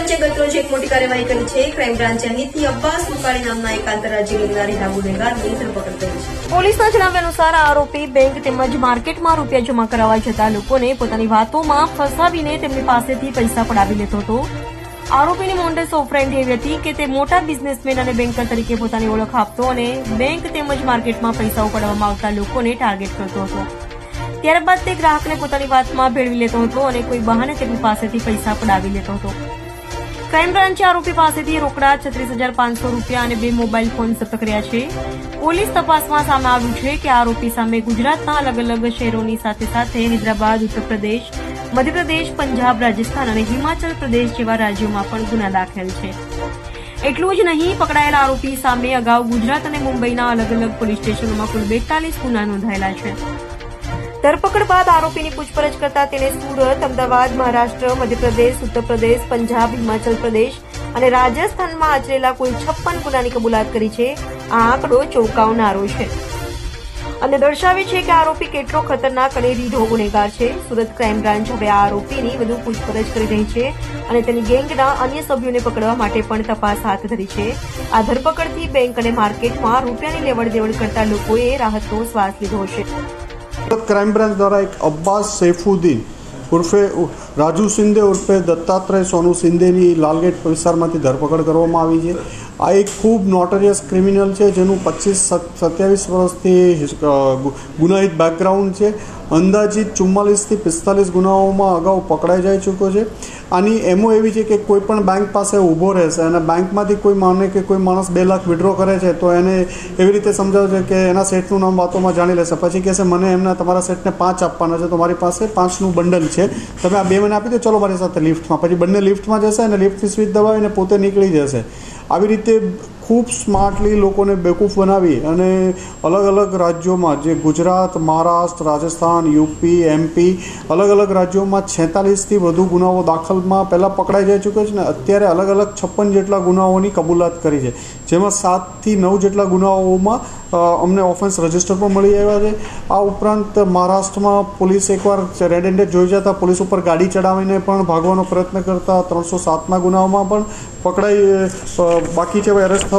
બ્રાન્ચે ગતરોજ એક મોટી કાર્યવાહી કરી છે. ક્રાઇમ બ્રાન્ચે અહીંથી અબ્બાસ મુકાળી નામના એક આંતરરાજ્ય ગિરનારી ના ગુનેગારની ધરપકડ કરી છે. પોલીસના જણાવ્યા અનુસાર આરોપી બેંક તેમજ માર્કેટમાં રૂપિયા જમા કરાવવા જતા લોકોને પોતાની વાતોમાં ફસાવીને તેમની પાસેથી પૈસા પડાવી લેતો હતો. આરોપીની મોન્ડેસ ઓફરેન્ડ એવી હતી કે તે મોટા બિઝનેસમેન અને બેન્કર તરીકે પોતાની ઓળખ આપતો અને બેંક તેમજ માર્કેટમાં પૈસા ઉપાડવામાં આવતા લોકોને ટાર્ગેટ કરતો હતો. ત્યારબાદ તે ગ્રાહકને પોતાની વાતમાં ભેળવી લેતો હતો અને કોઈ બહાને તેમની પાસેથી પૈસા પડાવી લેતો હતો. ક્રાઇમ બ્રાન્ચે આરોપી પાસેથી રોકડા છત્રીસ હજાર પાંચસો રૂપિયા અને બે મોબાઈલ ફોન જપ્ત કર્યા છે. પોલીસ તપાસમાં સામે આવ્યું છે કે આરોપી સામે ગુજરાતના અલગ અલગ શહેરોની સાથે સાથે હૈદરાબાદ ઉત્તર પ્રદેશ મધ્યપ્રદેશ, પંજાબ, રાજસ્થાન અને હિમાચલ પ્રદેશ જેવા રાજ્યોમાં પણ ગુના દાખલ છે. એટલું જ નહીં, પકડાયેલા આરોપી સામે અગાઉ ગુજરાત અને મુંબઈના અલગ અલગ પોલીસ સ્ટેશનોમાં કુલ બેતાલીસ ગુના નોંધાયેલા છે. ધરપકડ બાદ આરોપીની પૂછપરછ કરતા તેણે સુરત, અમદાવાદ, મહારાષ્ટ્ર, મધ્યપ્રદેશ ઉત્તર પ્રદેશ પંજાબ, હિમાચલ પ્રદેશ અને રાજસ્થાનમાં આચરેલા કુલ છપ્પન ગુનાની કબૂલાત કરી છે. આ આંકડો ચોંકાવનારો છે. અને દર્શાવે છે કે આરોપી કેટલો ખતરનાક અને રીઢો ગુનેગાર છે. સુરત ક્રાઇમ બ્રાન્ચ હવે આ આરોપીની વધુ પૂછપરછ કરી રહી છે અને તેની ગેંગના અન્ય સભ્યોને પકડવા માટે પણ તપાસ હાથ ધરી છે. આ ધરપકડથી બેંક અને માર્કેટમાં રૂપિયાની લેવડ દેવડ કરતા લોકોએ રાહતનો શ્વાસ લીધો છે. ક્રાઇમ બ્રાન્ચ દ્વારા એક અબ્બાસ સૈફુદ્દીન ઉર્ફે રાજુ શિંદે ઉર્ફે દત્તાત્રેય સોનુ શિંદેની લાલગેટ વિસ્તારમાંથી ધરપકડ કરવામાં આવી છે. આ એક ખૂબ નોટરિયસ ક્રિમિનલ છે, જેનું પચીસ સત્યાવીસ વર્ષથી ગુનાહિત બેકગ્રાઉન્ડ છે. અંદાજિત ચુમ્માલીસથી પિસ્તાલીસ ગુનાઓમાં અગાઉ પકડાઈ જઈ ચૂક્યો છે. આની એમો એવી છે કે કોઈ પણ બેંક પાસે ઊભો રહેશે અને બેંકમાંથી કોઈ માને કે કોઈ માણસ બે લાખ વિડ્રો કરે છે, તો એને એવી રીતે સમજાવજો કે એના સેટનું નામ વાતોમાં જાણી લેશે. પછી કહેશે, મને એમના તમારા સેટને પાંચ આપવાના છે તો મારી પાસે પાંચનું બંડલ છે. તમે આ બે મને આપી દો, ચલો મારી સાથે લિફ્ટમાં પછી બંને લિફ્ટમાં જશે અને લિફ્ટની સ્વિચ દબાવીને પોતે નીકળી જશે. આવી રીતે ખૂબ સ્માર્ટલી લોકોને બેકૂફ બનાવી અને અલગ અલગ રાજ્યોમાં જે ગુજરાત, મહારાષ્ટ્ર, રાજસ્થાન, યુપી, એમપી અલગ અલગ રાજ્યોમાં છેતાલીસથી વધુ ગુનાઓ દાખલમાં પહેલાં પકડાઈ જઈ ચૂક્યો છે ને અત્યારે અલગ અલગ છપ્પન જેટલા ગુનાઓની કબૂલાત કરી છે. જેમાં સાતથી નવ જેટલા ગુનાઓમાં અમને ઓફેન્સ રજિસ્ટર પણ મળી આવ્યા છે. આ ઉપરાંત મહારાષ્ટ્રમાં પોલીસ એકવાર રેડ હેન્ડેડ જોઈ જતા પોલીસ ઉપર ગાડી ચડાવીને પણ ભાગવાનો પ્રયત્ન કરતા ત્રણસો સાતના ગુનાઓમાં પણ પકડાઈ બાકી છે એરેસ્ટ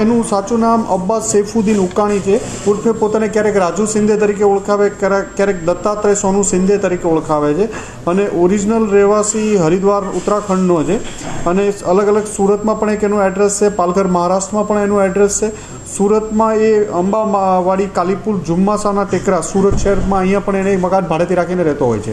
એનું સાચું નામ અબ્બાસ સૈફુદ્દીન ઉકાણી છે. ઉર્ફે પોતાને ક્યારેક રાજુ સિંધે તરીકે ઓળખાવે, ક્યારેક દત્તાત્રેય સોનુ સિંધે તરીકે ઓળખાવે છે. અને ઓરિજિનલ રહેવાસી હરિદ્વાર ઉત્તરાખંડનો છે. અને અલગ અલગ સુરતમાં પણ એક એનું એડ્રેસ છે. પાલઘર મહારાષ્ટ્રમાં પણ એનું એડ્રેસ છે. સુરતમાં એ અંબાવાડી કાલીપુર જુમ્માસાના ટેકરા સુરત શહેરમાં અહીંયા પણ એને મકાન ભાડેથી રાખીને રહેતો હોય છે.